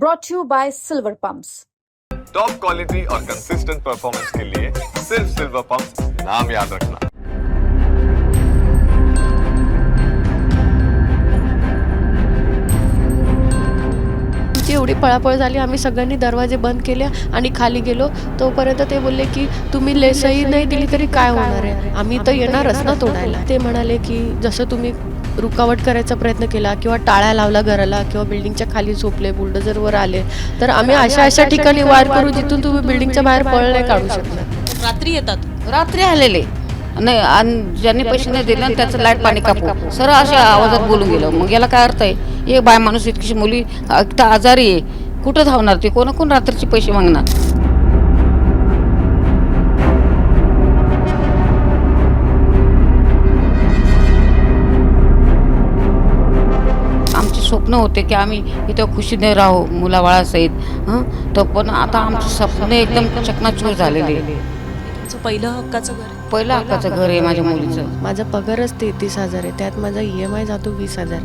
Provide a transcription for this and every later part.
brought to you by Silver Pumps. Top quality और consistent performance के लिए सिर्फ सिल्वर पंप नाम याद रखना। एवढी पळापळ झाली आम्ही सगळ्यांनी दरवाजे बंद केले आणि खाली गेलो. तोपर्यंत ते बोलले की तुम्ही लेसही नाही दिली तरी काय होणार आहे? आम्ही तर येणारच ना तोडायला ते म्हणाले की जसं तुम्ही रुकावट करायचा प्रयत्न केला किंवा टाळ्या लावला घराला किंवा बिल्डिंगच्या खाली झोपले बुलडोजरवर आले तर आम्ही अशा अशा ठिकाणी वार करू जिथून तुम्ही बिल्डिंगच्या बाहेर पळ नाही काढू शकणार रात्री येतात. रात्री आलेले. नाही आणि ज्यांनी पैसे नाही दिले ना त्याचं लाइट पाणी कापू सर अशा आवाजात बोलून गेलं. मग याला काय अर्थ आहे? हे बाय माणूस इतकीशी मुली एकटा आजारी आहे. कुठं धावणार ती? कोण कोण रात्रीचे पैसे मागणार? स्वप्न होते की आम्ही इथं खुशीने राहू मुलाबाळासहित हं तर पण आता आमचे स्वप्न एकदम चकनाचूर झालेले. तुमचं पहिलं हक्काचं घर आहे. पहिलं हक्काचं घर आहे माझ्या मुलीचं माझा पगारच तेहतीस हजार आहे त्यात माझा ई एम आय जातो वीस हजार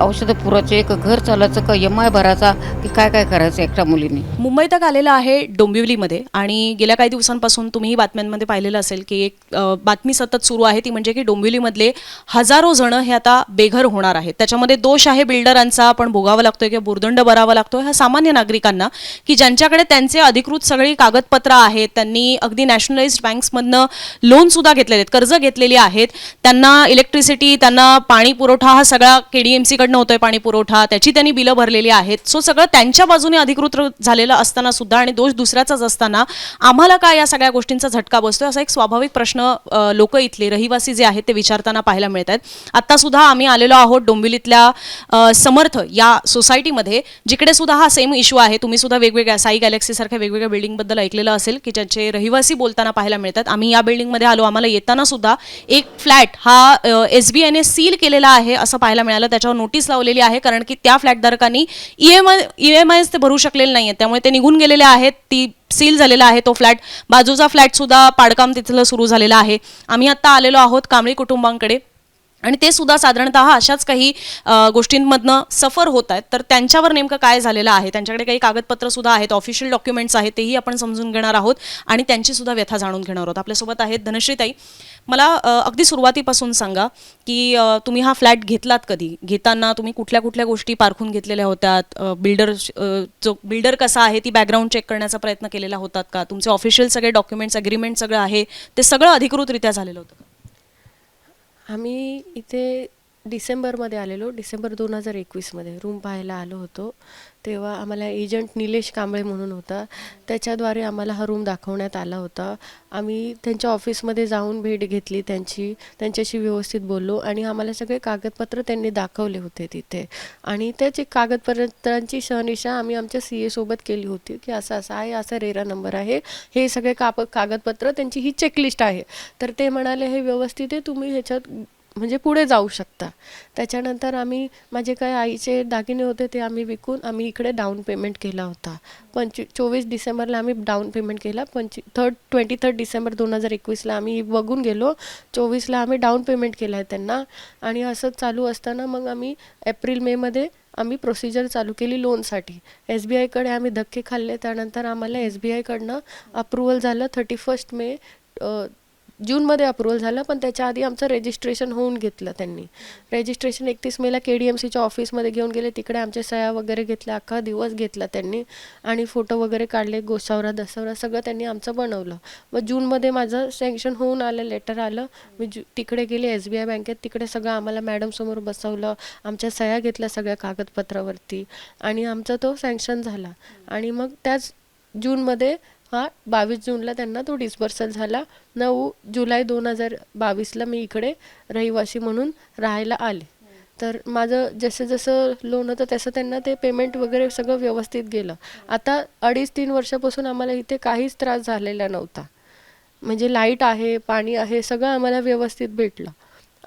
औषधं पुराचे एक घर चालायचं का एम आय भरायचा की काय काय करायचं एकट्या मुलीने? मुंबई तक आलेला आहे डोंबिवलीमध्ये आणि गेल्या काही दिवसांपासून तुम्ही बातम्यांमध्ये पाहिलेलं असेल की एक बातमी सतत सुरू आहे ती म्हणजे की डोंबिवलीमधले हजारो जण हे आता बेघर होणार आहेत. त्याच्यामध्ये दोष आहे बिल्डरांचा आपण भोगावा लागतोय किंवा बुरदंड भरावा लागतोय ह्या सामान्य नागरिकांना की ज्यांच्याकडे त्यांचे अधिकृत सगळी कागदपत्र आहेत त्यांनी अगदी नॅशनलाइज्ड बँक्समधनं लोन सुद्धा घेतलेले आहेत कर्ज घेतलेली आहेत त्यांना इलेक्ट्रिसिटी त्यांना पाणी पुरवठा हा सगळा केडीएमसी कडनं होतोय पाणी पुरवठा त्याची त्यांनी बिलं भरलेली आहेत. सो सगळं त्यांच्या बाजूने अधिकृत झालेलं असताना सुद्धा आणि दोष दुसऱ्याचाच असताना आम्हाला काय या सगळ्या गोष्टींचा झटका बसतोय? असा एक स्वाभाविक प्रश्न लोक इथले रहिवासी जे आहेत ते विचारताना पाहायला मिळत आहेत. आता सुद्धा आम्ही आलेलो आहोत डोंबिवलीतल्या समर्थ या सोसायटीमध्ये जिकडे सुद्धा हा सेम इश्यू आहे. तुम्ही सुद्धा वेगवेगळ्या साई गॅलेक्सी सारख्या वेगवेगळ्या बिल्डिंगबद्दल ऐकलेलं असेल की ज्यांचे रहिवासी बोलताना पाहायला मिळतात आम्ही या बिल्डिंगमध्ये आलो. आम्हाला येताना सुद्धा एक फ्लॅट हा एस बी आयने सील केलेला आहे असं पाहायला मिळालं. त्याच्यावर नोटीस लावलेली आहे कारण की त्या फ्लॅटधारकांनी E M I E M आयच ते भरू शकलेले नाही आहेत त्यामुळे ते निघून गेलेले आहेत ती सील झालेला आहे तो फ्लॅट. बाजूचा फ्लॅटसुद्धा पाडकाम तिथलं सुरू झालेलं आहे. आम्ही आत्ता आलेलो आहोत कांबळी कुटुंबांकडे. आणि ते सुद्धा साधारणतः अशाच काही गोष्टींमधनं सफर होत आहेत. तर त्यांच्यावर नेमकं काय झालेलं आहे? त्यांच्याकडे काही कागदपत्र सुद्धा आहेत ऑफिशियल डॉक्युमेंट्स आहेत तेही आपण समजून घेणार आहोत आणि त्यांची सुद्धा व्यथा जाणून घेणार आहोत. आपल्यासोबत आहेत धनश्रीताई. मला अगदी सुरुवातीपासून सांगा की तुम्ही हा फ्लॅट घेतलात कधी? घेताना तुम्ही कुठल्या कुठल्या गोष्टी पारखून घेतलेल्या होत्यात? बिल्डर जो बिल्डर कसा आहे ती बॅकग्राऊंड चेक करण्याचा प्रयत्न केलेला होतात का? तुमचे ऑफिशियल सगळे डॉक्युमेंट्स अग्रीमेंट सगळं आहे ते सगळं अधिकृतरित्या झालेलं होतं आम्ही इथे डिसेंबरमध्ये आलेलो डिसेंबर दोन हजार एकवीसमध्ये. रूम पाहायला आलो होतो. तेव्हा आम्हाला एजंट निलेश कांबळे म्हणून होता. त्याच्याद्वारे आम्हाला हा रूम दाखवण्यात आला होता. आम्ही त्यांच्या ऑफिसमध्ये जाऊन भेट घेतली त्यांची त्यांच्याशी व्यवस्थित बोललो आणि आम्हाला सगळे कागदपत्र त्यांनी दाखवले होते तिथे. आणि त्याची कागदपत्रांची शहनिशा आम्ही आमच्या सी ए सोबत केली होती की असं असं आहे असा रेरा नंबर आहे. हे सगळे काप कागदपत्र त्यांची ही चेकलिस्ट आहे. तर ते म्हणाले हे व्यवस्थित आहे तुम्ही ह्याच्यात म्हणजे पुढे जाऊ शकता. त्याच्यानंतर आम्ही माझे काय आईचे दागिने होते ते आम्ही विकून आम्ही इकडे डाऊन पेमेंट केला होता. पंचवी चोवीस डिसेंबरला आम्ही डाऊन पेमेंट केला. पंचवी थर्ड ट्वेंटी थर्ड डिसेंबर दोन हजार एकवीसला आम्ही बघून गेलो. चोवीसला आम्ही डाऊन पेमेंट केला आहे त्यांना. आणि असंच चालू असताना मग आम्ही एप्रिल मेमध्ये आम्ही प्रोसिजर चालू केली लोनसाठी एस बी आयकडे आम्ही धक्के खाल्ले. त्यानंतर आम्हाला एस बी आयकडनं अप्रुव्हल झालं. थर्टी फर्स्ट मे जूनमध्ये अप्रुव्हल झालं पण त्याच्या आधी आमचं रजिस्ट्रेशन होऊन घेतलं त्यांनी. रजिस्ट्रेशन एकतीस मेला के डी एम सीच्या ऑफिसमध्ये घेऊन गेले तिकडे आमचे सह्या वगैरे घेतल्या अख्खा दिवस घेतला त्यांनी आणि फोटो वगैरे काढले गोसावरा दसवरा सगळं त्यांनी आमचं बनवलं. मग जूनमध्ये माझं सँक्शन होऊन आलं लेटर आलं. मी जू तिकडे गेले एस बी आय बँकेत तिकडे सगळं आम्हाला मॅडमसमोर बसवलं आमच्या सह्या घेतल्या सगळ्या कागदपत्रावरती आणि आमचा तो सँक्शन झाला. आणि मग त्याच जूनमध्ये हा बावीस जूनला त्यांना तो डिस्बर्सल झाला. नऊ जुलै दोन हजार बावीसला मी इकडे रहिवासी म्हणून राहायला आले. तर माझं जसं जसं लोन होतं तसं त्यांना ते पेमेंट वगैरे सगळं व्यवस्थित गेलं. आता अडीच तीन वर्षापासून आम्हाला इथे काहीच त्रास झालेला नव्हता. म्हणजे लाइट आहे पाणी आहे सगळं आम्हाला व्यवस्थित भेटलं.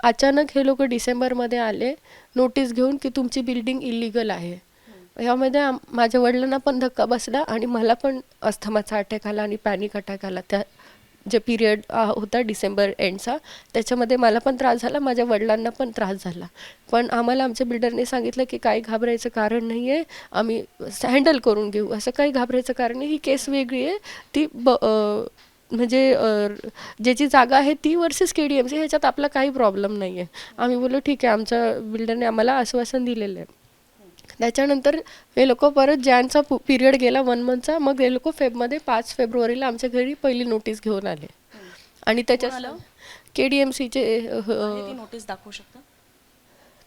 अचानक हे लोक डिसेंबरमध्ये आले नोटीस घेऊन की तुमची बिल्डिंग इलिगल आहे. ह्यामध्ये माझ्या वडिलांना पण धक्का बसला आणि मला पण अस्थमाचा अटॅक आला आणि पॅनिक अटॅक आला. त्या जे पिरियड होता डिसेंबर एंडचा त्याच्यामध्ये मला पण त्रास झाला माझ्या वडिलांना पण त्रास झाला. पण आम्हाला आमच्या बिल्डरने सांगितलं की काही घाबरायचं कारण नाही आहे आम्ही हँडल करून घेऊ. असं काही घाबरायचं कारण नाही ही केस वेगळी आहे. ती ब म्हणजे ज्याची जागा आहे ती versus K D M C ह्याच्यात आपला काही प्रॉब्लेम नाही आहे आम्ही बोललो ठीक आहे आमच्या बिल्डरने आम्हाला आश्वासन दिलेलं आहे. त्याच्यानंतर हे लोक परत जॅनचा पिरियड गेला वन मंथचा मग हे लोक फेबमध्ये पाच फेब्रुवारीला आमच्या घरी पहिली नोटीस घेऊन आले. आणि त्याच्या के डी एम सीचे ती नोटीस दाखवू शकता?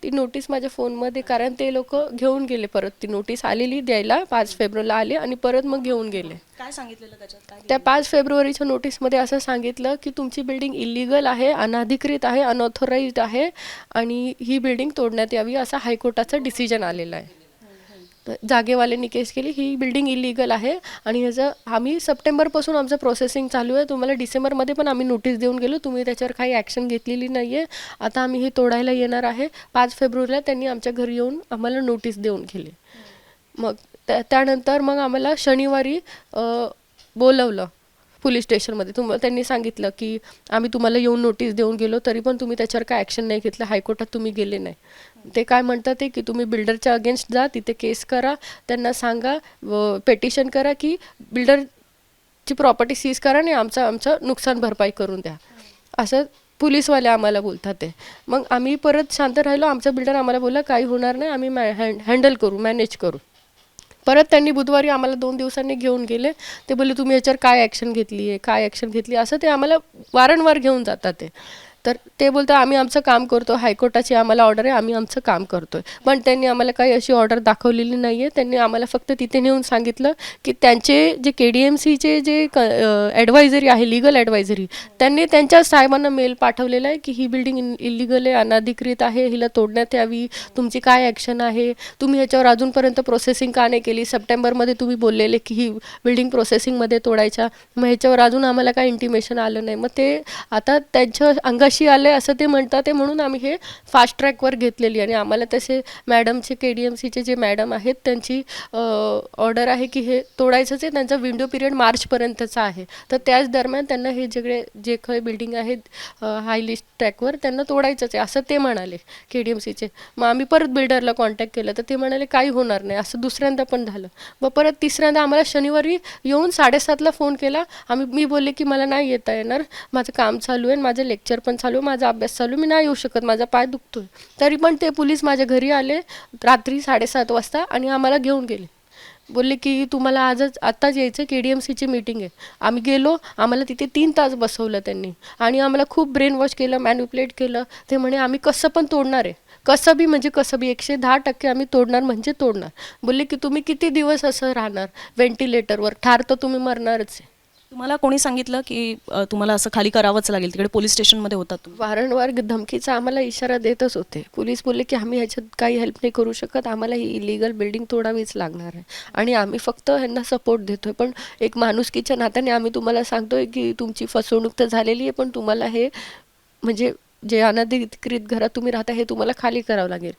ती नोटीस माझ्या फोनमध्ये कारण ते लोक घेऊन गेले परत. ती नोटीस आलेली द्यायला पाच फेब्रुवारीला आले आणि परत मग घेऊन गेले. काय सांगितलेलं त्या पाच फेब्रुवारीच्या नोटीसमध्ये असं सांगितलं की तुमची बिल्डिंग इलिगल आहे अनाधिकृत आहे अनऑथोराइज्ड आहे आणि ही बिल्डिंग तोडण्यात यावी असा हायकोर्टाचा डिसिजन आलेला आहे. तर जागेवाल्यांनी केस केली ही बिल्डिंग इलिगल आहे आणि ह्याचं आम्ही सप्टेंबरपासून आमचं प्रोसेसिंग चालू आहे. तुम्हाला डिसेंबरमध्ये पण आम्ही नोटीस देऊन गेलो तुम्ही त्याच्यावर काही ॲक्शन घेतलेली नाही आहे आता आम्ही हे तोडायला येणार आहे. पाच फेब्रुवारीला त्यांनी आमच्या घरी येऊन आम्हाला नोटीस देऊन गेली. मग त्या त्यानंतर मग आम्हाला शनिवारी बोलवलं. पोलीस स्टेशनमध्ये. तुम्हाला त्यांनी सांगितलं की आम्ही तुम्हाला येऊन नोटीस देऊन गेलो तरी पण तुम्ही त्याच्यावर काय ॲक्शन नाही घेतलं हायकोर्टात तुम्ही गेले नाही. ते काय म्हणतात ते की तुम्ही बिल्डरच्या अगेन्स्ट जा तिथे केस करा त्यांना सांगा पेटिशन करा की बिल्डरची प्रॉपर्टी सीज करा आणि आमचं आमचं नुकसान भरपाई करून द्या. असं पोलीसवाले आम्हाला बोलतात ते. मग आम्ही परत शांत राहिलो आमचा बिल्डर आम्हाला बोलला काही होणार नाही आम्ही मॅ हँड हँडल करू मॅनेज करू. परत त्यांनी बुधवारी आम्हाला दोन दिवसांनी घेऊन गेले. ते बोलले तुम्ही याच्यावर काय ॲक्शन घेतली आहे काय ॲक्शन घेतली असं ते आम्हाला वारंवार घेऊन जातात ते. तर ते बोलतात आम्ही आमचं काम करतो हायकोर्टाची आम्हाला ऑर्डर आहे आम्ही आमचं काम करतो आहे पण त्यांनी आम्हाला काही अशी ऑर्डर दाखवलेली नाही आहे त्यांनी आम्हाला फक्त तिथे नेऊन सांगितलं की त्यांचे जे के डी एम सीचे जे क ॲडवायझरी आहे लिगल ॲडवायझरी त्यांनी त्यांच्या साहेबांना मेल पाठवलेला आहे की ही बिल्डिंग इलिगल आहे अनाधिकृत आहे हिला तोडण्यात यावी तुमची काय ॲक्शन आहे तुम्ही ह्याच्यावर अजूनपर्यंत प्रोसेसिंग का नाही केली? सप्टेंबरमध्ये तुम्ही बोललेले की ही बिल्डिंग प्रोसेसिंगमध्ये तोडायच्या मग ह्याच्यावर अजून आम्हाला काय इंटिमेशन आलं नाही? मग ते आता त्यांच्या कशी आले असं ते म्हणतात ते म्हणून आम्ही हे फास्ट ट्रॅकवर घेतलेली आणि आम्हाला तसे मॅडमचे के डी एम सीचे जे मॅडम आहेत त्यांची ऑर्डर आहे की हे तोडायचंच आहे. त्यांचा विंडो पिरियड मार्चपर्यंतचा आहे. तर त्याच दरम्यान त्यांना हे सगळे जे काही बिल्डिंग आहेत हाय लिस्ट ट्रॅकवर त्यांना तोडायचंच आहे. असं ते म्हणाले के डी एम सीचे मग आम्ही परत बिल्डरला कॉन्टॅक्ट केलं. तर ते म्हणाले काही होणार नाही. असं दुसऱ्यांदा पण झालं. मग परत तिसऱ्यांदा आम्हाला शनिवारी येऊन साडेसातला फोन केला. आम्ही मी बोलले की मला नाही येता येणार. माझं काम चालू आहे आणि माझं लेक्चर पण चालू आहे माझा अभ्यास चालू मी नाही येऊ शकत माझा पाय दुखतोय. तरी पण ते पोलीस माझ्या घरी आले रात्री साडेसात वाजता आणि आम्हाला घेऊन गेले. बोलले की तुम्हाला आजच आत्ताच यायचं के डी एम सीची मीटिंग आहे. आम्ही गेलो आम्हाला तिथे तीन तास बसवलं त्यांनी. आणि आम्हाला खूप ब्रेन वॉश केलं मॅन्युप्लेट केलं. ते म्हणे आम्ही कसं पण तोडणार आहे. कसं बी म्हणजे कसं बी एकशे दहा टक्के आम्ही तोडणार म्हणजे तोडणार. बोलले की तुम्ही किती दिवस असं राहणार? व्हेंटिलेटरवर ठार तर तुम्ही मरणारच आहे. तुम्हाला कोणी सांगितलं की अ, तुम्हाला असं खाली करावंच लागेल? तिकडे पोलीस स्टेशनमध्ये होतात तुम्ही. वारंवार धमकीचा आम्हाला इशारा देतच होते. पोलीस बोलले की आम्ही ह्याच्यात काही हेल्प नाही करू शकत. आम्हाला ही इलिगल बिल्डिंग तोडावीच लागणार आहे. आणि आम्ही फक्त ह्यांना सपोर्ट देतोय. पण एक माणुसकीच्या नात्याने आम्ही तुम्हाला सांगतोय की तुमची फसवणूक तर झालेली आहे पण तुम्हाला हे म्हणजे जे अनधिकृत घरात तुम्ही राहता हे तुम्हाला खाली करावं लागेल.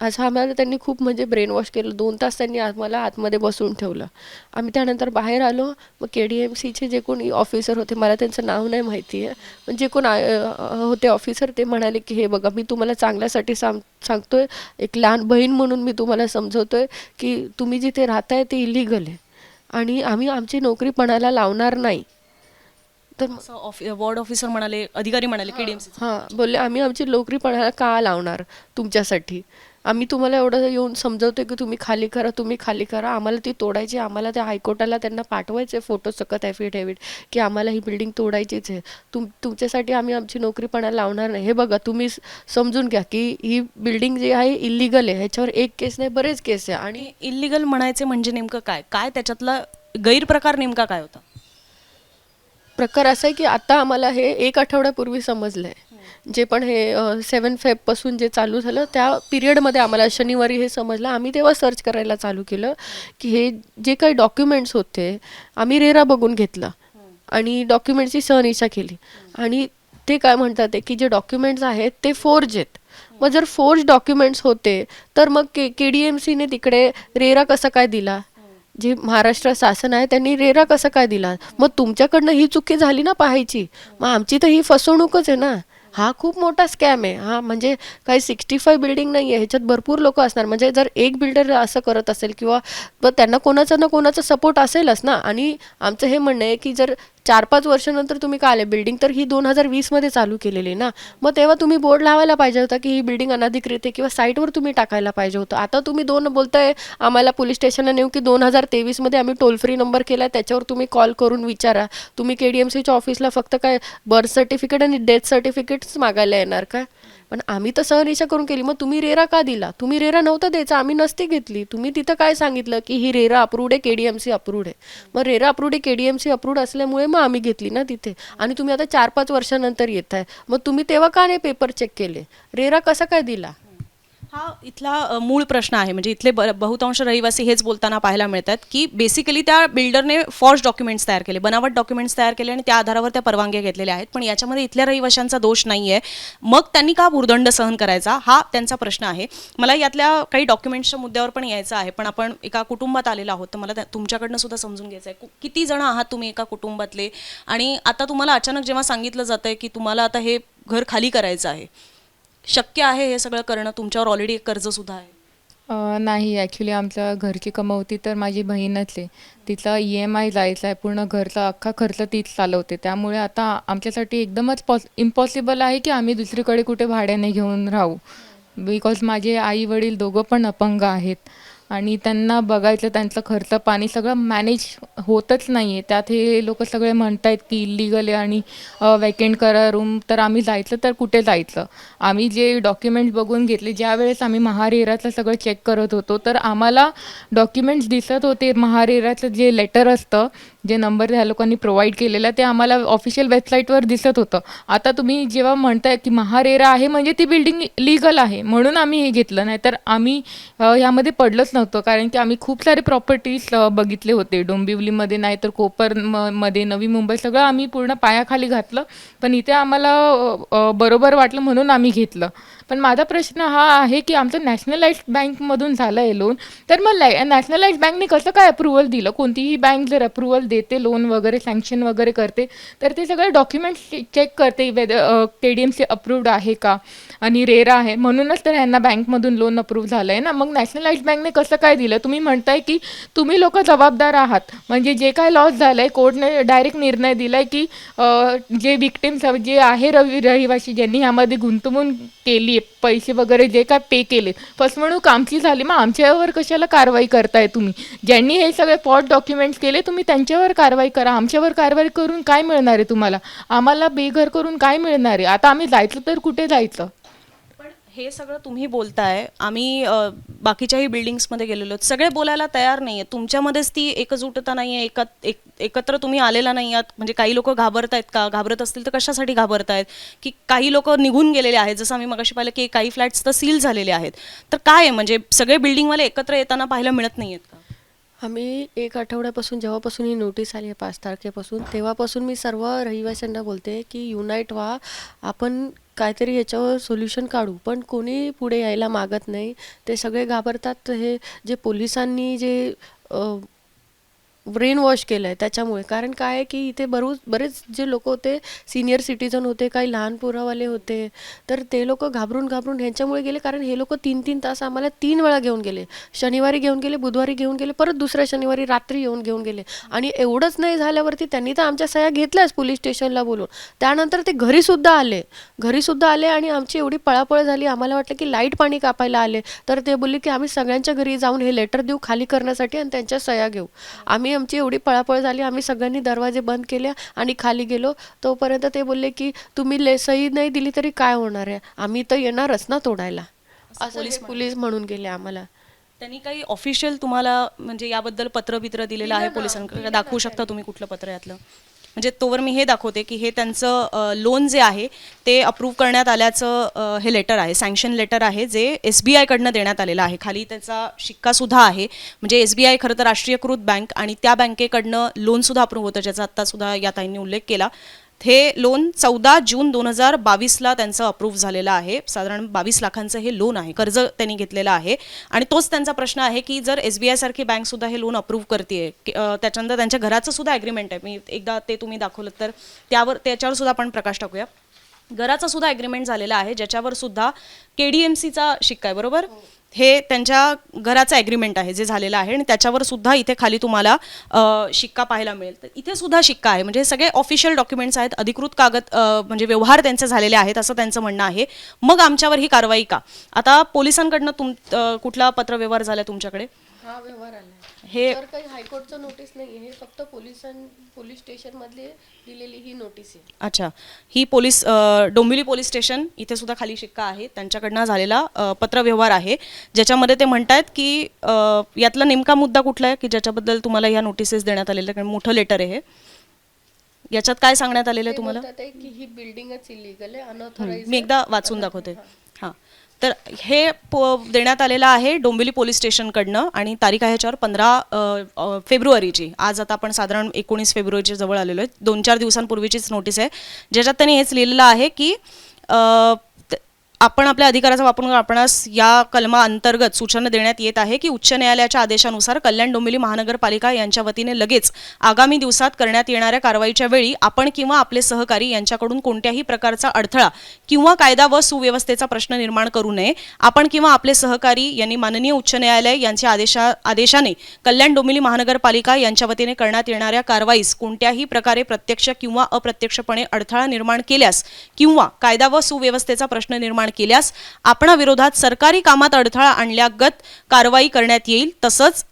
असं आम्हाला त्यांनी खूप म्हणजे ब्रेन वॉश केलं. दोन तास त्यांनी आम्हाला आतमध्ये बसवून ठेवलं. आम्ही त्यानंतर बाहेर आलो. मग के डी एम सीचे जे कोणी ऑफिसर होते मला त्यांचं नाव नाही माहिती आहे. पण जे कोण होते ऑफिसर ते म्हणाले की हे बघा मी तुम्हाला चांगल्यासाठी सांग सांगतोय. एक लहान बहीण म्हणून मी तुम्हाला समजवतोय की तुम्ही जिथे राहताय ते इलिगल आहे. आणि आम्ही आमची नोकरी पणाला लावणार नाही. तर ऑफि वॉर्ड ऑफिसर म्हणाले अधिकारी म्हणाले के डी एम हां बोलले आम्ही आमची नोकरी पणाला का लावणार तुमच्यासाठी? आम्ही तुम्हाला एवढं येऊन समजवतोय की तुम्ही खाली करा तुम्ही खाली करा. आम्हाला ती तोडायची आम्हाला त्या हायकोर्टाला त्यांना पाठवायचे फोटो सकत ॲफिडेव्हिट की आम्हाला ही बिल्डिंग तोडायचीच आहे. तुम तुमच्यासाठी आम्ही आमची नोकरी पणाला लावणार नाही. हे बघा तुम्ही समजून घ्या की ही बिल्डिंग जी आहे इलिगल आहे. ह्याच्यावर एक केस नाही बरेच केस आहे. आणि आणि इलिगल म्हणायचे म्हणजे नेमकं काय? काय त्याच्यातला गैरप्रकार नेमका काय होता? प्रकार असा आहे की आता आम्हाला हे एक आठवड्यापूर्वी समजलं आहे जे पण हे सेवन फेबपासून जे चालू झालं त्या पिरियडमध्ये आम्हाला शनिवारी हे समजलं. आम्ही तेव्हा सर्च करायला चालू केलं की हे जे काही डॉक्युमेंट्स होते आम्ही रेरा बघून घेतलं. आणि डॉक्युमेंटची सहनिशा केली. आणि ते काय म्हणतात की जे डॉक्युमेंट्स आहेत ते फोर्ज आहेत. मग जर फोर्ज डॉक्युमेंट्स होते तर मग के के डी एम सीने तिकडे रेरा कसा काय दिला? जे महाराष्ट्र शासन आहे त्यांनी रेरा कसा काय दिला? मग तुमच्याकडनं ही चुकी झाली ना पाहायची. मग आमची तर ही फसवणूकच आहे ना. हा खूप मोठा स्कॅम आहे. हा म्हणजे काही सिक्स्टी फाय बिल्डिंग नाही आहे ह्याच्यात भरपूर लोक असणार. म्हणजे जर एक बिल्डर असं करत असेल किंवा त्यांना कोणाचा ना कोणाचा सपोर्ट असेलच ना. आणि आमचं हे म्हणणं आहे की जर चार पाच वर्षानंतर तुम्ही का आले? बिल्डिंग तर ही दोन हजार वीसमध्ये चालू केलेली आहे ना. मग तेव्हा तुम्ही बोर्ड लावायला पाहिजे होता की ही बिल्डिंग अनाधिकृत आहे किंवा साईटवर तुम्ही टाकायला पाहिजे होतं. आता तुम्ही दोन बोलताय आम्हाला पोलीस स्टेशनला नेऊ की दोन हजार तेवीसमध्ये आम्ही टोल फ्री नंबर केला आहे त्याच्यावर तुम्ही कॉल करून विचारा. तुम्ही के डी एम सीच्या ऑफिसला फक्त काय बर्थ सर्टिफिकेट आणि डेथ सर्टिफिकेट्स मागायला येणार का? पण आम्ही तर सहनिशा करून केली. मग तुम्ही रेरा का दिला? तुम्ही रेरा नव्हता द्यायचा. आम्ही नसती घेतली. तुम्ही तिथं काय सांगितलं की ही रेरा अप्रूव्ड आहे केडीएमसी अप्रूव्ड आहे. मग रेरा अप्रूव्ड आहे केडीएमसी अप्रूव्ड असल्यामुळे मग आम्ही घेतली ना तिथे. आणि तुम्ही आता चार पाच वर्षानंतर येत आहे मग तुम्ही तेव्हा का नाही पेपर चेक केले? रेरा कसा काय दिला? हा इथला मूळ प्रश्न आहे. म्हणजे इथले ब- बहुतांश रहिवासी हेच बोलताना पाहायला मिळतात की बेसिकली त्या बिल्डरने फॉर्ज डॉक्युमेंट्स तयार केले. बनावट डॉक्युमेंट्स तयार केले आणि त्या आधारावर त्या परवानग्या घेतलेल्या आहेत. पण याच्यामध्ये इथल्या रहिवाशांचा दोष नाही आहे मग त्यांनी का भूर्दंड सहन करायचा? हा त्यांचा प्रश्न आहे. मला यातल्या काही डॉक्युमेंट्सच्या मुद्द्यावर पण यायचं आहे. पण आपण एका कुटुंबात आलेलो आहोत. तर मला त्या- तुमच्याकडनं सुद्धा समजून घ्यायचं आहे किती जण आहात तुम्ही एका कुटुंबातले? आणि आता तुम्हाला अचानक जेव्हा सांगितलं जातं की तुम्हाला आता हे घर खाली करायचं आहे. शक्य आहे हे सगळं करणं? तुमच्यावर ऑलरेडी एक कर्ज सुद्धा आहे. अ, नाही ॲक्च्युली आमच्या घरची कमवती तर माझी बहीणच आहे. तिचा ई एम आय जायचा आहे पूर्ण घरचा अख्खा खर्च तीच चालवते. त्यामुळे आता आमच्यासाठी एकदमच पॉस इम्पॉसिबल आहे की आम्ही दुसरीकडे कुठे भाड्याने घेऊन राहू. बिकॉज माझे आई वडील दोघं पण अपंग आहेत. आणि त्यांना बघायचं त्यांचं खर्च पाणी सगळं मॅनेज होतच नाही आहे त्यात हे लोक सगळे म्हणत आहेत की इलिगल आहे आणि वॅकेंट करा रूम तर आम्ही जायचं तर कुठे जायचं? आम्ही जे डॉक्युमेंट्स बघून घेतले ज्यावेळेस आम्ही महारेराचं सगळं चेक करत होतो तर आम्हाला डॉक्युमेंट्स दिसत होते. महारेराचं जे लेटर असतं जे नंबर ह्या लोकांनी प्रोव्हाइड केलेला ते आम्हाला ऑफिशियल वेबसाईटवर दिसत होतं. आता तुम्ही जेव्हा म्हणताय की महारेरा आहे म्हणजे ती बिल्डिंग लिगल आहे म्हणून आम्ही हे घेतलं. नाही तर आम्ही ह्यामध्ये पडलंच नव्हतं कारण की आम्ही खूप सारे प्रॉपर्टीज बघितले होते. डोंबिवलीमध्ये नाही तर कोपरमध्ये नवी मुंबई सगळं आम्ही पूर्ण पायाखाली घातलं. पण इथे आम्हाला बरोबर वाटलं म्हणून आम्ही घेतलं. पण माझा प्रश्न हा आहे की आमचं नॅशनलाइज बँकमधून झालं आहे लोन तर मग नॅशनलाइज बँकने कसं काय अप्रुव्हल दिलं? कोणतीही बँक जर अप्रुव्हल देते लोन वगैरे सँक्शन वगैरे करते तर ते सगळे डॉक्युमेंट्स चेक करते whether K D M C approved आहे का? आणि रेरा आहे. म्हणूनच तर ह्यांना बँकमधून लोन अप्रूव्ह झालं आहे ना. मग नॅशनलाइज बँकने कसं काय दिलं? तुम्ही म्हणताय की तुम्ही लोक जबाबदार आहात. म्हणजे जे काय लॉस झालं आहे कोर्टने डायरेक्ट निर्णय दिला आहे की जे विक्टिम्स जे आहे रवि रहिवासी ज्यांनी ह्यामध्ये गुंतवणूक केली पैसे वगैरे जे काय पे केले. फसवणूक आमची झाली. मग आमच्यावर कशाला कारवाई करताय तुम्ही? ज्यांनी हे सगळे पॉट डॉक्युमेंट्स केले तुम्ही त्यांच्यावर कारवाई करा. आमच्यावर कारवाई करून काय मिळणार आहे तुम्हाला? आम्हाला बेघर करून काय मिळणार आहे? आता आम्ही जायचं तर कुठे जायचं? हे सगळं तुम्ही बोलताय आम्ही अ, बाकीच्याही बिल्डिंग्समध्ये गेलेलो आहोत. सगळे बोलायला तयार नाही आहे तुमच्यामध्येच ती एकजुटता नाही आहे एकत एक एकत्र तुम्ही आलेला नाही आहात म्हणजे काही लोक घाबरत आहेत का? घाबरत असतील तर कशासाठी घाबरत आहेत की काही लोक निघून गेलेले आहेत. जसं आम्ही मगाशी पाहिलं की काही फ्लॅट्स तर सील झालेले आहेत. तर काय आहे? म्हणजे सगळे बिल्डिंगवाले एकत्र येताना पाहायला मिळत नाही आहेत का? आम्ही एक आठवड्यापासून जेव्हापासून ही नोटीस आली आहे पाच तारखेपासून तेव्हापासून मी सर्व रहिवाशांना बोलते की युनाईट व्हा. आपण काहीतरी याच्यावर सोल्युशन काढू. पण कोणी पुढे यायला मागत नाही. ते सगळे घाबरतात. हे जे पोलिसांनी जे ब्रेन वॉश केलं आहे त्याच्यामुळे. कारण काय आहे की इथे बरोच बरेच जे लोक होते सिनियर सिटीजन होते काही लहान पोरावाले होते तर ते लोक घाबरून घाबरून ह्यांच्यामुळे गेले. कारण हे लोक तीन तीन तास आम्हाला तीन वेळा घेऊन गेले. शनिवारी घेऊन गेले बुधवारी घेऊन गेले परत दुसऱ्या शनिवारी रात्री येऊन घेऊन गेले. आणि एवढंच नाही झाल्यावरती त्यांनी तर आमच्या सह्या घेतल्याच पोलीस स्टेशनला बोलून. त्यानंतर ते घरीसुद्धा आले. घरीसुद्धा आले आणि आमची एवढी पळापळ झाली. आम्हाला वाटलं की लाइट पाणी कापायला आले. तर ते बोलले की आम्ही सगळ्यांच्या घरी जाऊन हे लेटर देऊ खाली करण्यासाठी आणि त्यांच्या सह्या घेऊ. आम्ही आमची एवढी पळापळ झाली आम्ही सगळ्यांनी दरवाजे बंद केले आणि खाली गेलो. तोपर्यंत ते बोलले की तुम्ही ले सही नाही दिली तरी काय होणार आहे? आम्ही तर येणारच ना तोडायला. असं पोलीस म्हणून. गेले आम्हाला. त्यांनी काही ऑफिशियल तुम्हाला म्हणजे याबद्दल पत्र बित्र दिलेलं आहे पोलिसांकडे? दाखवू शकता तुम्ही कुठलं पत्र यातलं? म्हणजे तोवर मी हे दाखवते की हे त्यांचं लोन जे आहे ते अप्रूव्ह करण्यात आल्याचं हे लेटर आहे सँक्शन लेटर आहे जे एस बी आयकडनं देण्यात आलेलं आहे. खाली त्याचा शिक्कासुद्धा आहे. म्हणजे एस बी आय खरं तर राष्ट्रीयकृत बँक आणि त्या बँकेकडनं लोनसुद्धा अप्रूव्ह होतं ज्याचा आत्तासुद्धा या ताईंनी उल्लेख केला. हे लोन चौदा जून दोन हजार बावीसला त्यांचं अप्रूव्ह झालेलं आहे. साधारण बावीस लाखांचं हे लोन आहे कर्ज त्यांनी घेतलेलं आहे. आणि तोच त्यांचा प्रश्न आहे की जर एस बी आयसारखी बँकसुद्धा हे लोन अप्रूव्ह करते त्याच्यानंतर त्यांच्या घराचं सुद्धा ॲग्रीमेंट आहे. मी एकदा ते तुम्ही दाखवलं तर त्यावर त्याच्यावर सुद्धा आपण प्रकाश टाकूया. घराचा सुद्धा ॲग्रीमेंट झालेला आहे ज्याच्यावर सुद्धा के डी एम सीचा शिक्का आहे बरोबर? हे त्यांच्या घराचं ॲग्रीमेंट आहे जे झालेलं आहे. आणि त्याच्यावर सुद्धा इथे खाली तुम्हाला शिक्का पाहायला मिळेल. तर इथे सुद्धा शिक्का आहे. म्हणजे सगळे ऑफिशियल डॉक्युमेंट्स आहेत. अधिकृत कागद म्हणजे व्यवहार त्यांचे झालेले आहेत असं त्यांचं म्हणणं आहे. मग आमच्यावर ही कारवाई का? आता पोलिसांकडनं तुम कुठला पत्रव्यवहार झाला तुमच्याकडे? हा व्यवहार आला हे तर काही हायकोर्टचं नोटीस नाही हे फक्त पोलिसां पोलीस स्टेशन मधले दिलेली ही नोटीस आहे. अच्छा. ही पोलीस अ, डोंबिवली पोलीस स्टेशन इथे सुद्धा खाली शिक्का आहे. त्यांच्याकडनं झालेला अ, पत्रव्यवहार आहे. ज्याच्यामध्ये ते म्हणतायत की अ, यातला नेमका मुद्दा कुठला आहे की ज्याच्याबद्दल तुम्हाला ह्या नोटिसेस देण्यात आलेल्या कारण मोठं लेटर आहे हे. याच्यात काय सांगण्यात आलेलं आहे तुम्हाला? म्हणतात आहे की ही बिल्डिंगच इलिगल आहे अनऑथराइज मी एकदा वाचून दाखवते. हां. तर हे प देण्यात आलेलं आहे डोंबिवली पोलीस स्टेशनकडनं आणि तारीख आहे ह्याच्यावर पंधरा फेब्रुवारीची. आज आता आपण साधारण एकोणीस फेब्रुवारीच्या जवळ आलेलो आहे. दोन चार दिवसांपूर्वीचीच नोटीस आहे. ज्याच्यात त्यांनी हेच लिहिलेलं आहे की आपण आपल्या अधिकाराचा वापर करून आपणास या कलमा अंतर्गत सूचना देण्यात येत आहे की उच्च न्यायालयाच्या आदेशानुसार कल्याण डोंबिवली महानगरपालिका यांच्या वतीने लगेच आगामी दिवसात करण्यात येणाऱ्या कारवाईच्या वेळी आपण किंवा आपले सहकारी यांच्याकडून कोणत्याही प्रकारचा अडथळा किंवा कायदा व सुव्यवस्थेचा प्रश्न निर्माण करू नये. आपण किंवा आपले सहकारी यांनी माननीय उच्च न्यायालय यांच्या आदेशा आदेशाने कल्याण डोंबिवली महानगरपालिका यांच्या वतीने करण्यात येणाऱ्या कारवाईस कोणत्याही प्रकारे प्रत्यक्ष किंवा अप्रत्यक्षपणे अडथळा निर्माण केल्यास किंवा कायदा व सुव्यवस्थेचा प्रश्न निर्माण केल्यास आपणाविरोधात सरकारी कामात अडथळा आणल्यागत कारवाई करण्यात येईल. तसंच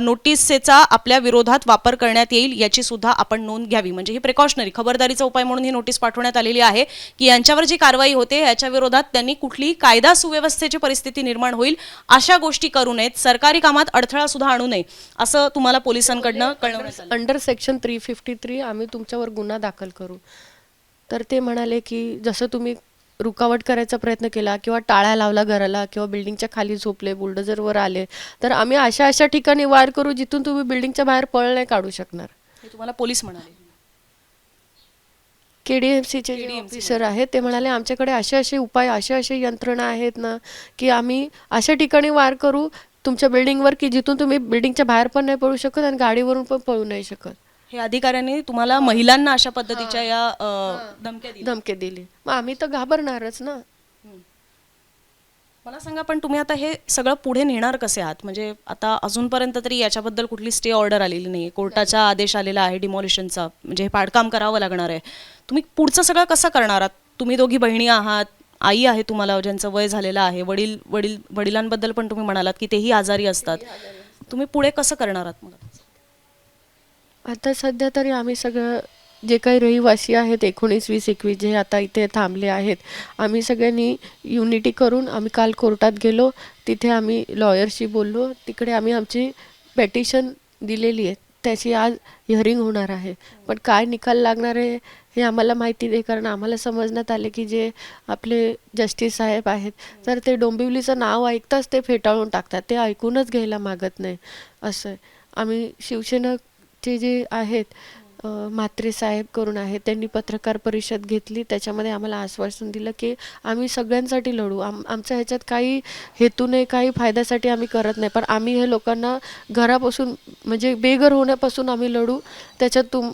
नोटिसेचा आपल्या विरोधात वापर करण्यात येईल याची सुद्धा आपण नोंद घ्यावी. म्हणजे ही प्रिकॉशनरी खबरदारीचा उपाय म्हणून ही नोटीस पाठवण्यात आलेली आहे की यांच्यावर जी कारवाई होते याच्या विरोधात त्यांनी कुठलीही कायदा सुव्यवस्थेची परिस्थिती निर्माण होईल. अशा गोष्टी करू नयेत. सरकारी कामात अडथळा सुद्धा आणू नये असं तुम्हाला पोलिसांकडनं कळवण्यात आलं. Under section three fifty three आम्ही तुमच्यावर गुन्हा दाखल करू. तर ते म्हणाले की जसं तुम्ही रुकावट करायचा प्रयत्न केला किंवा टाळ्या लावला घराला किंवा बिल्डिंगच्या खाली झोपले बुलडोजरवर आले तर आम्ही अशा अशा ठिकाणी वार करू जिथून तुम्ही बिल्डिंगच्या बाहेर पळ नाही काढू शकणार. हे तुम्हाला पोलीस म्हणाले. के डी एम सीचे जे ऑफिसर आहेत ते म्हणाले आमच्याकडे असे असे उपाय असे असे यंत्रणा आहेत ना की आम्ही अशा ठिकाणी वार करू तुमच्या बिल्डिंगवर की जिथून तुम्ही बिल्डिंगच्या बाहेर पण नाही पळू शकत आणि गाडीवरून पण पळू नाही शकत. हे अधिकाऱ्यांनी तुम्हाला महिलांना अशा पद्धतीच्या या अ, धमक्या दिल्या. धमके दिली. मग आम्ही तर घाबरणारच ना. मला सांगा पण तुम्ही आता हे सगळं पुढे नेणार कसे आहात? म्हणजे आता अजूनपर्यंत तरी याच्याबद्दल कुठली स्टे ऑर्डर आलेली नाही. कोर्टाचा आदेश आलेला आहे डिमॉलिशनचा. म्हणजे हे पाडकाम करावं लागणार आहे. तुम्ही पुढचं सगळं कसं करणार आहात? तुम्ही दोघी बहिणी आहात आई आहे तुम्हाला ज्यांचं वय झालेलं आहे. वडील वडील वडिलांबद्दल पण तुम्ही म्हणालात की तेही आजारी असतात. तुम्ही पुढे कसं करणार आहात मग आता सध्या तरी आम्ही सगळं जे काही रहिवासी आहेत एकोणीस वीस एकवीस जे आता इथे थांबले आहेत आम्ही सगळ्यांनी युनिटी करून आम्ही काल कोर्टात गेलो तिथे आम्ही लॉयरशी बोललो तिकडे आम्ही आमची पेटिशन दिलेली आहे. त्याची आज हिअरिंग होणार आहे. पण काय निकाल लागणार आहे हे आम्हाला माहिती नाही कारण आम्हाला समजण्यात आले की जे आपले जस्टिस साहेब आहेत तर ते डोंबिवलीचं नाव ऐकताच ते फेटाळून टाकतात. ते ऐकूनच घ्यायला मागत नाही. असं आहे. आम्ही ते जे आहेत म्हात्रे साहेब करून आहेत त्यांनी पत्रकार परिषद घेतली. त्याच्यामध्ये आम्हाला आश्वासन दिलं की आम्ही सगळ्यांसाठी लढू. आम आमच्या ह्याच्यात काही हेतू नाही काही फायद्यासाठी आम्ही करत नाही. पण आम्ही हे लोकांना घरापासून म्हणजे बेघर होण्यापासून आम्ही लढू. त्याच्यात तुम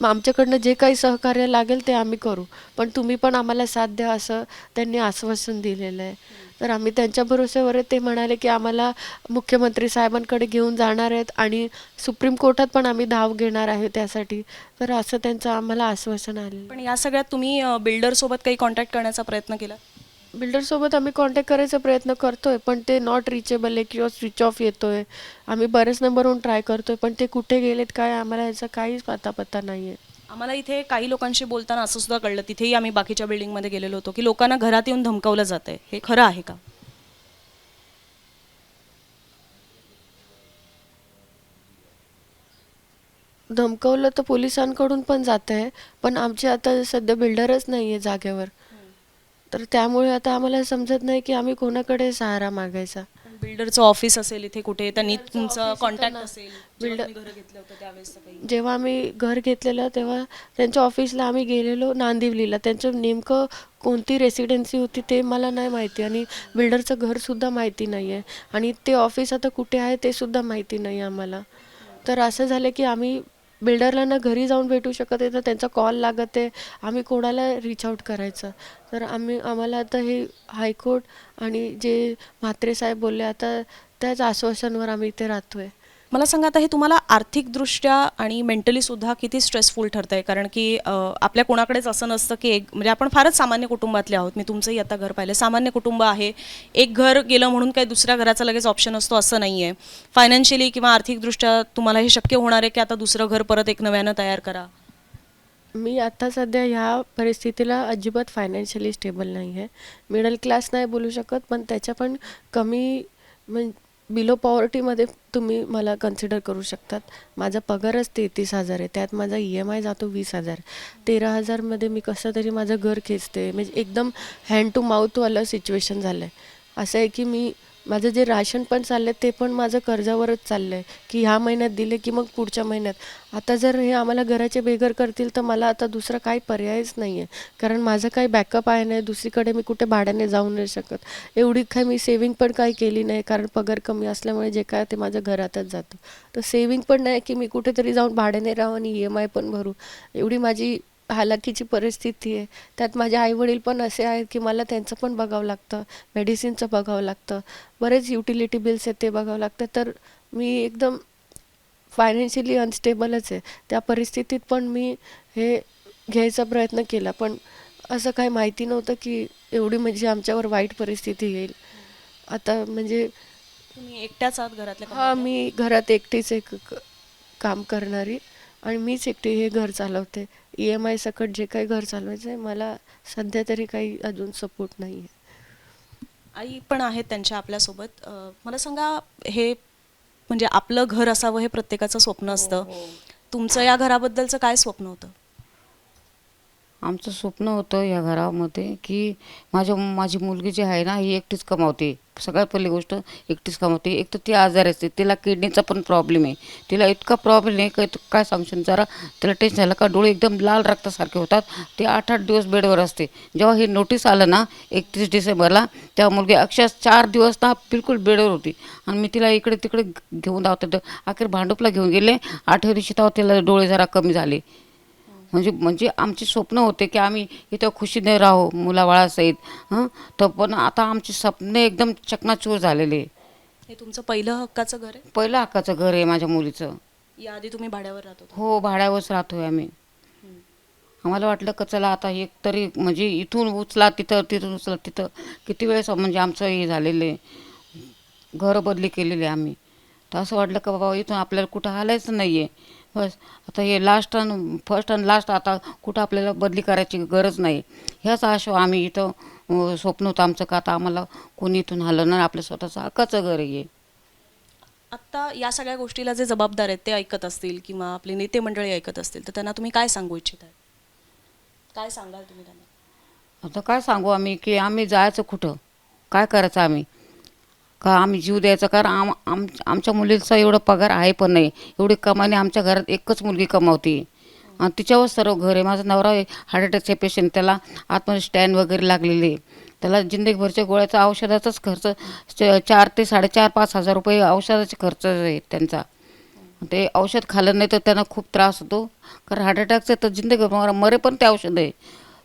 मग आमच्याकडनं जे काही सहकार्य लागेल ते आम्ही करू. पण तुम्ही पण आम्हाला साथ द्या असं त्यांनी आश्वासन दिलेलं आहे. तर आम्ही त्यांच्या भरोश्यावर ते म्हणाले की आम्हाला मुख्यमंत्री साहेबांकडे घेऊन जाणार आहेत आणि सुप्रीम कोर्टात पण आम्ही धाव घेणार आहे त्यासाठी. तर असं त्यांचं आम्हाला आश्वासन आलं पण या सगळ्यात तुम्ही बिल्डरसोबत काही कॉन्टॅक्ट करण्याचा प्रयत्न केला? बिल्डरसोबत आम्ही कॉन्टॅक्ट करायचा प्रयत्न करतोय पण ते नॉट रिचेबल आहे किंवा स्विच ऑफ येतोय. आम्ही बरेच नंबरवरून ट्राय करतोय पण ते कुठे गेलेत काय आम्हाला याचा काहीच पत्ता पत्ता नाही आहे आम्हाला इथे काही लोकांशी बोलताना असं सुद्धा कळलं तिथेही आम्ही बाकीच्या बिल्डिंगमध्ये गेलेलो होतो की लोकांना घरात येऊन धमकावलं जात आहे हे खरं आहे का? धमकवलं तर पोलिसांकडून पण जात आहे पण आमचे आता सध्या बिल्डरच नाही आहे जागेवर. तर त्यामुळे आता आम्हाला समजत नाही की आम्ही कोणाकडे सहारा मागायचा. बिल्डरचं ऑफिस असेल इथे कुठे त्यांनी तुमचं कॉन्टॅक्ट असेल. काही. जेव्हा आम्ही घर घेतलेलं तेव्हा त्यांच्या ऑफिसला आम्ही गेलेलो नांदिवलीला. त्यांचं नेमकं कोणती रेसिडेन्सी होती ते मला नाही माहिती आणि बिल्डरचं घरसुद्धा माहिती नाही आहे आणि ते ऑफिस आता कुठे आहे ते सुद्धा माहिती नाही आम्हाला. तर असं झालं की आम्ही बिल्डरला ना घरी जाऊन भेटू शकत आहे तर त्यांचा कॉल लागत आहे. आम्ही कोणाला रीच आऊट करायचं? तर आम्ही आम्हाला आता हे हायकोर्ट आणि जे म्हात्रे साहेब बोलले आता त्याच आश्वासनवर आम्ही इथे राहतो आहे मला सांगा आता हे तुम्हाला आर्थिकदृष्ट्या आणि मेंटली सुद्धा किती स्ट्रेसफुल ठरतं आहे कारण की आपल्या कोणाकडेच असं नसतं की एक म्हणजे आपण फारच सामान्य कुटुंबातले आहोत. मी तुमचंही आता घर पाहिलं. सामान्य कुटुंब आहे. एक घर गेलं म्हणून काही दुसऱ्या घराचा लगेच ऑप्शन असतो असं नाही आहे फायनान्शियली किंवा आर्थिकदृष्ट्या तुम्हाला हे शक्य होणार आहे की आता दुसरं घर परत एक नव्यानं तयार करा? मी आता सध्या ह्या परिस्थितीला अजिबात फायनान्शियली स्टेबल नाही आहे मिडल क्लास नाही बोलू शकत पण त्याच्या पण कमी म्हण बिलो पॉवर्टीमध्ये तुम्ही मला कन्सिडर करू शकतात. माझा पगारच तेहतीस हजार आहे. त्यात माझा ई एम आय जातो वीस हजार. तेरा हजारमध्ये मी कसं तरी माझं घर खेचते. म्हणजे एकदम हँड टू माऊथवालं सिच्युएशन झालं आहे असं आहे की मी माझं जे राशन पण चाललं आहे ते पण माझं कर्जावरच चाललं आहे की ह्या महिन्यात दिले की मग पुढच्या महिन्यात. आता जर हे आम्हाला घराचे बेघर करतील तर मला आता दुसरा काही पर्यायच नाही आहे कारण माझं काही बॅकअप आहे नाही दुसरीकडे मी कुठे भाड्याने जाऊ नाही शकत. एवढी काही मी सेविंग पण काही केली नाही कारण पगार कमी असल्यामुळे जे काय ते माझ्या घरातच जातं. तर सेविंग पण नाही की मी कुठेतरी जाऊन भाड्याने राहू आणि ई एम आय पण भरू. एवढी माझी हालाकीची परिस्थिती आहे. त्यात माझे आईवडील पण असे आहेत की मला त्यांचं पण बघावं लागतं. मेडिसिनचं बघावं लागतं. बरेच युटिलिटी बिल्स आहेत ते बघावं लागतं. तर मी एकदम फायनान्शियली अनस्टेबलच आहे. त्या परिस्थितीत पण मी हे घ्यायचा प्रयत्न केला. पण असं काही माहिती नव्हतं की एवढी म्हणजे आमच्यावर वाईट परिस्थिती येईल. आता म्हणजे तुम्ही एकट्याच आहात घरातल्या हा मी घरात एकटीच एक काम करणारी. आणि मीच एकटी हे घर चालवते. ई एम आय सकट जे काही घर चालवायचं आहे मला सध्या तरी काही अजून सपोर्ट नाही आहे. आई पण आहेत त्यांच्या आपल्यासोबत. अ, मला सांगा हे म्हणजे आपलं घर असावं हे प्रत्येकाचं स्वप्न असतं. तुमचं या घराबद्दलचं काय स्वप्न होतं? आमचं स्वप्न होतं या घरामध्ये की माझ्या माझी मुलगी जी आहे ना ही एकटीच कमावते. सगळ्यात पहिली गोष्ट एकटीच कमावते एक तर ती आजारी असते तिला किडनीचा पण प्रॉब्लेम आहे. तिला इतका प्रॉब्लेम आहे की काय सांगशील जरा तिला टेन्शन झालं का डोळे एकदम लाल रक्तासारखे होतात. ते आठ आठ दिवस बेडवर असते. जेव्हा हे नोटीस आलं ना एकतीस डिसेंबरला तेव्हा मुलगी अक्षरश चार दिवस ना बिलकुल बेडवर होती. आणि मी तिला इकडे तिकडे घेऊन धावते अखेर भांडुपला घेऊन गेले. आठव्या दिवशी तेव्हा तिला डोळे जरा कमी झाले. म्हणजे म्हणजे आमचे स्वप्न होते की आम्ही इथं खुशीने राहू मुलाबाळासहित हं? तर पण आता आमचे स्वप्ने एकदम चकनाचूर झालेले. हे तुमचं पहिलं हक्काचं घर आहे? पहिलं हक्काचं घर आहे माझ्या मुलीचं. याआधी तुम्ही भाड्यावर राहत होता. हो भाड्यावरच राहतोय आम्ही. आम्हाला वाटलं का चला आता एक तरी म्हणजे इथून उचला तिथं तिथून उचला तिथं. किती वेळेस म्हणजे आमचं हे झालेलं आहे घरं बदली केलेली आहे आम्ही. तर असं वाटलं का बाबा इथून आपल्याला कुठं हालायचं नाही आहे बस. आता हे लास्ट आणि फर्स्ट आणि लास्ट आता कुठं आपल्याला बदली करायची गरज नाही. ह्याच आशा आम्ही इथं स्वप्न होतं आमचं का आता आम्हाला कोणी इथून हलवणार नाही आपलं स्वतःचं हक्काचं घर आहे. आत्ता या सगळ्या गोष्टीला जे जबाबदार आहेत ते ऐकत असतील किंवा आपले नेते मंडळी ऐकत असतील तर त्यांना तुम्ही काय सांगू इच्छित आहे? काय सांगाल तुम्ही त्यांना? आता काय सांगू आम्ही की आम्ही जायचं कुठं? काय करायचं आम्ही? का आम्ही जीव द्यायचा? कारण आम आम आमच्या मुलीचा एवढा पगार आहे पण नाही. एवढी कमाने आमच्या घरात एकच मुलगी कमावते. आणि तिच्यावर सर्व घर आहे. माझा नवरा हार्ट अटॅकचे पेशंट त्याला आतमध्ये स्टँड वगैरे लागलेले आहे. त्याला जिंदगीभरच्या गोळ्याचा औषधाचाच खर्च च- चार ते साडेचार पाच हजार रुपये औषधाचे खर्च आहे त्यांचा. ते औषध खाल्लं नाही तर त्यांना खूप त्रास होतो. कारण हार्ट अटॅकचं तर जिंदगी मरे पण ते औषध आहे.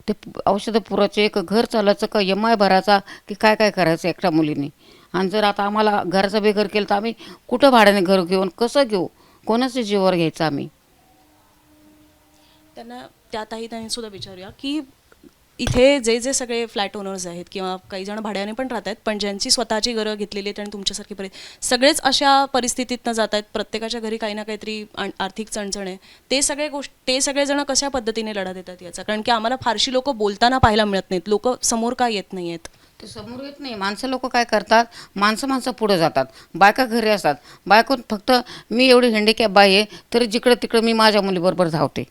ते औषधं पुराचे एक घर चालायचं का एम आय भरायचा की काय काय करायचं एकट्या मुलीने? आणि जर आता आम्हाला घराचं बेघर केलं तर आम्ही कुठं भाड्याने घर घेऊन कसं घेऊ? कोणाच्या जीवावर घ्यायचं आम्ही? त्यांना त्या ताई त्यांनी सुद्धा विचारूया की इथे जे जे सगळे फ्लॅट ओनर्स आहेत किंवा काही जण भाड्याने पण राहत आहेत पण ज्यांची स्वतःची घरं घेतलेली आहेत आणि तुमच्यासारखी परि सगळेच अशा परिस्थितीतनं जात आहेत प्रत्येकाच्या घरी काही ना काहीतरी आर्थिक चणचण आहे. ते सगळे गोष्ट ते सगळेजण कशा पद्धतीने लढा देतात याचा? कारण की आम्हाला फारशी लोक बोलताना पाहायला मिळत नाहीत. लोक समोर का येत नाही आहेत ते समोर येत नाही. माणसं लोक काय करतात? माणसं माणसं पुढे जातात. बायका घरी असतात. बायकोन फक्त मी एवढी हँडिकॅप बाई आहे तरी जिकडं तिकडं मी माझ्या मुलीबरोबर धावते.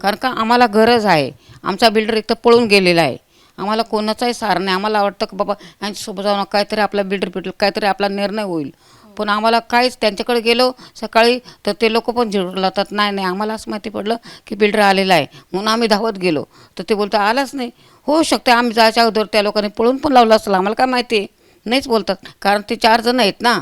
कारण का आम्हाला गरज आहे. आमचा बिल्डर एक तर पळून गेलेला आहे. आम्हाला कोणाचाही सार नाही. आम्हाला वाटतं की बाबा यांच्यासोबत जाऊन काहीतरी आपला बिल्डर बिल्डर काहीतरी आपला निर्णय होईल. पण आम्हाला काहीच त्यांच्याकडे गेलो सकाळी तर ते लोक पण झिडून लावतात नाही नाही आम्हाला असं माहिती पडलं की बिल्डर आलेला आहे. म्हणून आम्ही धावत गेलो. तर ते बोलतात आलाच नाही. होऊ शकते आम्ही जायच्या अगोदर त्या लोकांनी पळून पण लावलं असेल आम्हाला काय माहिती? आहे नाहीच बोलतात कारण ते चार जण आहेत ना.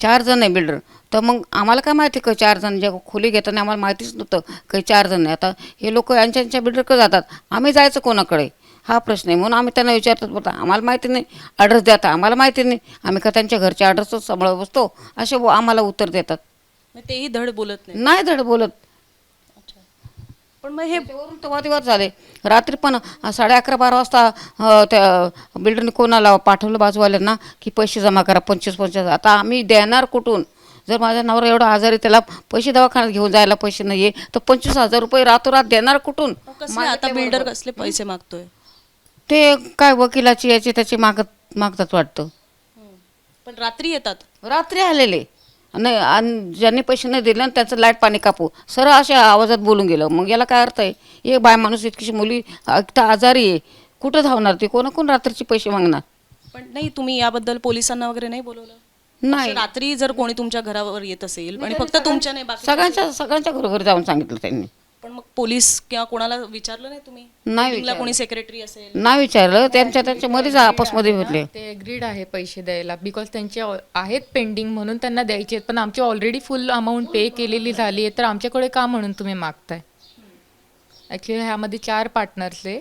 चार जण आहे बिल्डर तर मग आम्हाला काय माहिती का चार जण ज्या खोली घेताना आम्हाला माहितीच नव्हतं काही चार जण आहे आता हे लोक यांच्या यांच्या बिल्डरकडे जातात. आम्ही जायचं कोणाकडे? हा प्रश्न आहे. म्हणून आम्ही त्यांना विचारतात बोलता आम्हाला माहिती नाही. ॲड्रेस द्या आम्हाला माहिती नाही. आम्ही का त्यांच्या घरच्या ॲड्रेसच सांभाळत बसतो? असे आम्हाला उत्तर देतात. तेही धड बोलत नाही धड बोलत. पण मग हे तर वादविवाद झाले. रात्री पण साडे अकरा बारा वाजता त्या बिल्डरने कोणाला पाठवलं बाजूवाल्यांना की पैसे जमा करा पंचवीस पंचवीस आता आम्ही देणार कुठून? जर माझा नवरा एवढा आजारी त्याला पैसे दवाखान्यात घेऊन जायला पैसे नाही आहे तर पंचवीस हजार रुपये रातोरात देणार कुठून? आता बिल्डर कसले पैसे मागतोय? ते काय वकिलाची याची त्याची मागत मागतात वाटतं. पण रात्री येतात? रात्री आलेले. नाही आणि ज्यांनी पैसे नाही दिले ना त्यांचं लाइट पाणी कापू. सरळ अशा आवाजात बोलून गेलं. मग याला काय अर्थ आहे? एक बाय माणूस इतकीशी मुली एकटा आजारी आहे. कुठं धावणार ती? कोण कोण रात्रीचे पैसे मागणार? पण नाही तुम्ही याबद्दल पोलिसांना वगैरे नाही बोलवलं? नाही. रात्री जर कोणी तुमच्या घरावर येत असेल आणि फक्त तुमच्या नाही बाकी सगळ्यांच्या सगळ्यांच्या घरोघरी जाऊन सांगितलं त्यांनी. पण मग पोलीस किंवा कोणाला विचारलं नाही तुम्ही? नाही कोणी सेक्रेटरी असेल? नाही विचारलं. त्यांच्या त्यांच्या मध्येच आपसमध्ये भेटले. ते अग्रीड आहे पैसे द्यायला. बिकॉज त्यांचे आहेत पेंडिंग म्हणून त्यांना द्यायचे आहेत. पण आमची ऑलरेडी फुल अमाऊंट पे केलेली झाली आहे. तर आमच्याकडे का म्हणून तुम्ही मागताय? ॲक्च्युली ह्यामध्ये चार पार्टनर्स आहे.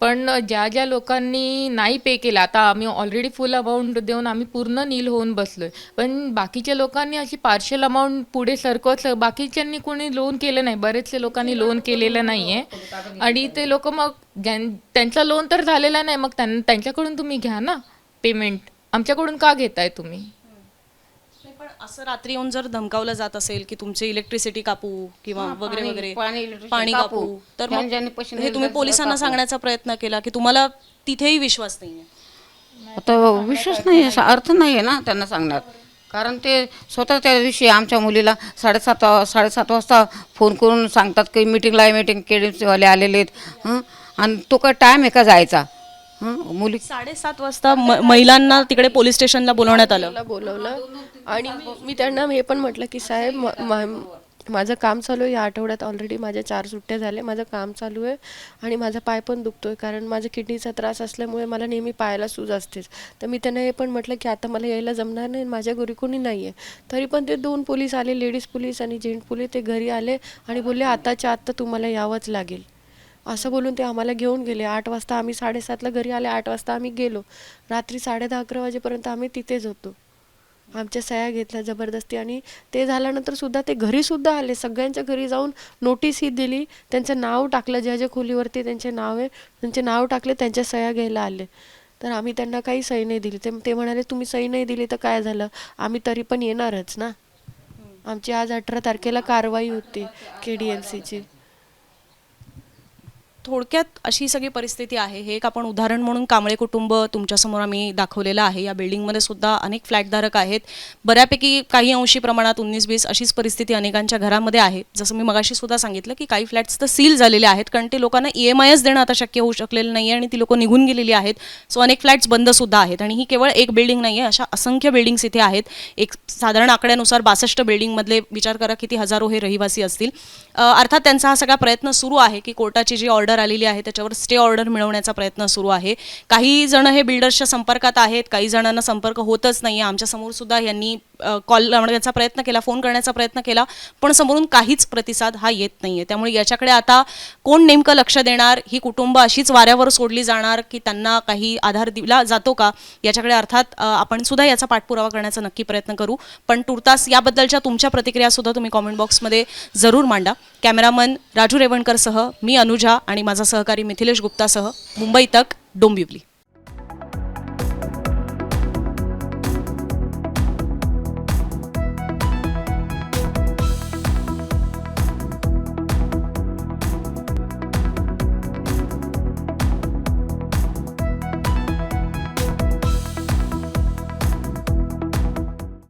पण ज्या ज्या लोकांनी नाही पे केलं आता आम्ही ऑलरेडी फुल अमाऊंट देऊन आम्ही पूर्ण नील होऊन बसलोय. पण बाकीच्या लोकांनी अशी पार्शल अमाऊंट पुढे सरकवत बाकीच्यांनी कोणी लोन केलं नाही. बरेचसे लोकांनी लोन केलेलं नाही आहे आणि ते लोक मग त्यांचा लोन तर झालेला नाही मग त्यां त्यांच्याकडून तुम्ही घ्या ना पेमेंट आमच्याकडून का घेताय तुम्ही? असं रात्री येऊन जर धमकावलं जात असेल की तुमचे इलेक्ट्रिसिटी कापू किंवा वगैरे पाणी- वगैरे पाणी, electricity पाणी कापू. कापू तर ज्यांनी- मग ज्यांनी पैसे हे नाही तुम्ही दिले, पोलिसांना कापू. सांगण्याचा प्रयत्न केला की तुम्हाला तिथेही विश्वास नाहीये आता विश्वास नाही आहे, अर्थ नाही आहे ना त्यांना सांगण्यात कारण ते स्वतः त्या दिवशी आमच्या मुलीला साडेसात वा- साडेसात वाजता फोन करून सांगतात की मीटिंगला आहे मीटिंग केडीएमसीवाले आलेले आहेत हं? आणि तो काय टाईम आहे का जायचा हं? मुली साडेसात वाजता म- महिलांना तिकडे पोलीस स्टेशनला बोलवण्यात आलं. मला बोलवलं. आणि मी- मी त्यांना हे पण म्हटलं की साहेब म- मा- माझं काम चालू आहे. या आठवड्यात ऑलरेडी माझ्या चार सुट्ट्या झाल्या. माझं काम चालू आहे आणि माझा पाय पण दुखतोय कारण माझा किडनीचा त्रास असल्यामुळे मला नेहमी पायाला सूज असतेच. तर मी त्यांना हे पण म्हटलं की आता मला यायला जमणार नाही माझ्या घरी कोणी नाही आहे तरी पण ते दोन पोलीस आले लेडीज पोलीस आणि जेंट पोलीस ते घरी आले आणि बोलले आताच्या आत्ता तुम्हाला यावंच लागेल. असं बोलून ते आम्हाला घेऊन गेले. आठ वाजता आम्ही साडेसातला घरी आले आठ वाजता आम्ही गेलो. रात्री साडे दहा अकरा वाजेपर्यंत आम्ही तिथेच होतो. आमच्या सह्या घेतल्या जबरदस्ती आणि ते झाल्यानंतर सुद्धा ते घरी सुद्धा आले. सगळ्यांच्या घरी जाऊन नोटीस ही दिली. त्यांचं नाव टाकलं ज्या ज्या खोलीवरती त्यांचे नाव आहे त्यांचे नाव टाकले त्यांच्या सह्या घ्यायला आले. तर आम्ही त्यांना काही सही नाही दिली. ते ते म्हणाले तुम्ही सही नाही दिली तर काय झालं? आम्ही तरी पण येणारच ना. आमची आज अठरा तारखेला कारवाई होती के डी एल सीची थोडक्यात अशी सगळी परिस्थिती आहे. हे एक आपण उदाहरण म्हणून कांबळे कुटुंब तुमच्यासमोर आम्ही दाखवलेलं आहे. या बिल्डिंगमध्ये सुद्धा अनेक फ्लॅटधारक आहेत. बऱ्यापैकी काही अंशी प्रमाणात उन्नीस वीस अशीच परिस्थिती अनेकांच्या घरामध्ये आहे. जसं मी मगाशी सुद्धा सांगितलं की काही फ्लॅट्स तर सील झालेले आहेत कारण ते लोकांना ई एम आयच देणं आता शक्य होऊ शकलेलं नाही आहे आणि ती लोकं निघून गेलेली आहेत. सो अनेक फ्लॅट्स बंद सुद्धा आहेत आणि ही केवळ एक बिल्डिंग नाही आहे अशा असंख्य बिल्डिंग्स इथे आहेत. एक साधारण आकड्यानुसार बासष्ट बिल्डिंगमधले विचार करा किती हजारो हे रहिवासी असतील. अर्थात त्यांचा हा सगळा प्रयत्न सुरू आहे की कोर्टाची जी ऑर्डर आलेली आहे त्याच्यावर स्टे ऑर्डर मिळवण्याचा प्रयत्न सुरू आहे. काही जण हे बिल्डर्सच्या संपर्कात आहेत काही जणांना संपर्क होतच नाही आहे सुद्धा यांनी कॉल लावण्याचा प्रयत्न केला फोन करण्याचा प्रयत्न केला पण समोरून काहीच प्रतिसाद हा येत नाही आहे त्यामुळे याच्याकडे आता कोण नेमकं लक्ष देणार? ही कुटुंब अशीच वाऱ्यावर सोडली जाणार की त्यांना काही आधार दिला जातो का? याच्याकडे अर्थात आपण सुद्धा याचा पाठपुरावा करण्याचा नक्की प्रयत्न करू. पण तुर्तास याबद्दलच्या तुमच्या प्रतिक्रिया सुद्धा तुम्ही कॉमेंट बॉक्समध्ये जरूर मांडा. कॅमेरामन राजू रेवणकरसह मी अनुजा आणि आणि माझा सहकारी मिथिलेश गुप्तासह मुंबई तक डोंबिवली.